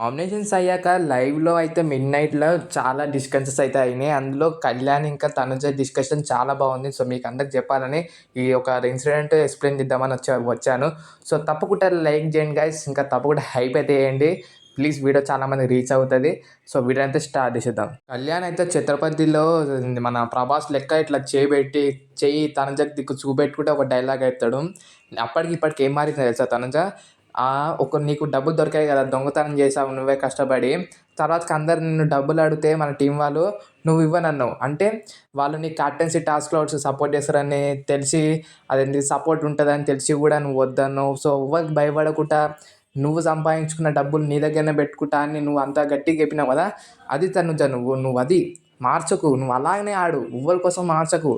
Nominations అయ్యాక లైవ్లో అయితే మిడ్ నైట్లో చాలా డిస్కషన్స్ అయితే అయినాయి. అందులో కళ్యాణ్ ఇంకా తనుజ డిస్కషన్ చాలా బాగుంది. సో మీకు అందరికి చెప్పాలని ఈ ఒక ఇన్సిడెంట్ ఎక్స్ప్లెయిన్ చేద్దామని వచ్చా వచ్చాను. సో తప్పకుండా లైక్ చేయండి గైస్ ఇంకా తప్పకుండా హైప్ అయితే వేయండి. ప్లీజ్ వీడియో చాలామంది రీచ్ అవుతుంది. సో వీడియో అయితే స్టార్ట్ చేసేద్దాం. కళ్యాణ్ అయితే ఛత్రపతిలో మన ప్రభాస్ లెక్క ఇట్లా చేయబెట్టి చెయ్యి తనుజ దిక్కు చూపెట్టుకుంటే ఒక డైలాగ్ అవుతాడు అప్పటికి ఇప్పటికి ఏం మారింది తెలుసా తనజ? ఒక నీకు డబ్బులు దొరికాయి కదా దొంగతనం చేసావు నువ్వే కష్టపడి. తర్వాతకి అందరు నిన్ను డబ్బులు అడిగితే మన టీం వాళ్ళు నువ్వు ఇవ్వనన్నావు అంటే వాళ్ళు నీ క్యాప్టెన్సీ టాస్క్లో సపోర్ట్ చేస్తారని తెలిసి అదేంటి సపోర్ట్ ఉంటుందని తెలిసి కూడా నువ్వు వద్దన్నావు. సో ఎవరికి భయపడకుండా నువ్వు సంపాదించుకున్న డబ్బులు నీ దగ్గరనే పెట్టుకుంటా అని నువ్వు అంత గట్టిగా చెప్పినావు కదా అది తను నువ్వు నువ్వు అది మార్చకు నువ్వు అలాగనే ఆడు ఎవరి కోసం మార్చకు.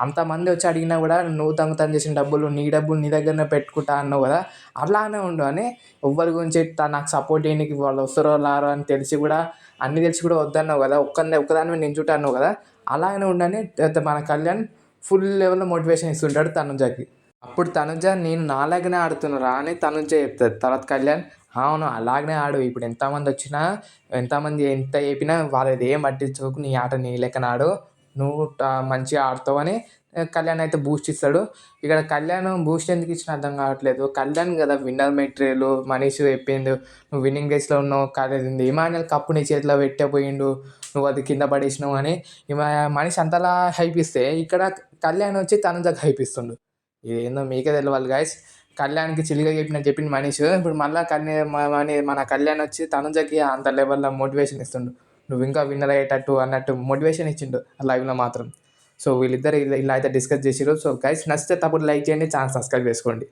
అంతమంది వచ్చి అడిగినా కూడా నువ్వు దొంగతనం చేసిన డబ్బులు నీ డబ్బులు నీ దగ్గరనే పెట్టుకుంటా అన్నావు కదా అలానే ఉండు అని ఎవ్వరి గురించి త- నాకు సపోర్ట్ చేయడానికి వాళ్ళు వస్తారో రారో అని తెలిసి కూడా అన్ని తెలిసి కూడా వద్దన్నావు కదా ఒక్కనే ఒక్కదాని మీద నించుంటా అన్నావు కదా అలాగనే ఉండని మన కళ్యాణ్ ఫుల్ లెవెల్లో మోటివేషన్ ఇస్తుంటాడు తనుజాకి. అప్పుడు తనుజ నేను నాలాగనే ఆడుతున్నారా? అని తనుజ చెప్తుంది. తర్వాత కళ్యాణ్ అవును అలాగనే ఆడు. ఇప్పుడు ఎంతమంది వచ్చినా ఎంతమంది ఎంత చెప్పినా వాళ్ళది ఏం పట్టించుకోకు నీ ఆట నీ లెక్కన ఆడు. నువ్వు మంచిగా ఆడతావని కళ్యాణ్ అయితే బూస్ట్ ఇస్తాడు. ఇక్కడ కళ్యాణ్ బూస్ట్ ఎందుకు ఇచ్చిన అర్థం కావట్లేదు. కళ్యాణ్ కదా విన్నర్ మెటీరియల్ మనీష్ చెప్పిండు. నువ్వు విన్నింగ్ రేస్లో ఉన్నావు కాలేదు. ఇమాన్యుల్ కప్పు నీ చేతిలో పెట్టే పోయిండు నువ్వు అది కింద పడేసినావు అని. మనిషి అంతలా హైప్ ఇస్తే ఇక్కడ కళ్యాణ్ వచ్చి తన హైప్ ఇస్తుండు. ఇదేందో మీకే తెలియాలి గాయస్ కళ్యాణ్కి చిలిగా చెప్పిన చెప్పిన మనీష్. ఇప్పుడు మళ్ళీ కళ్యాణ్ మన మన కళ్యాణ్ వచ్చి తనుజకి అంత లెవెల్లో మోటివేషన్ ఇస్తుండు. నువ్వు ఇంకా విన్నర్ అయ్యేటట్టు అన్నట్టు మోటివేషన్ ఇచ్చిండు లైవ్లో మాత్రం. సో వీళ్ళిద్దరు ఇలా ఇలా అయితే డిస్కస్ చేసిరు సో గైస్ నచ్చితే తప్పుడు లైక్ చేయండి ఛానల్ సబ్స్క్రైబ్ చేసుకోండి.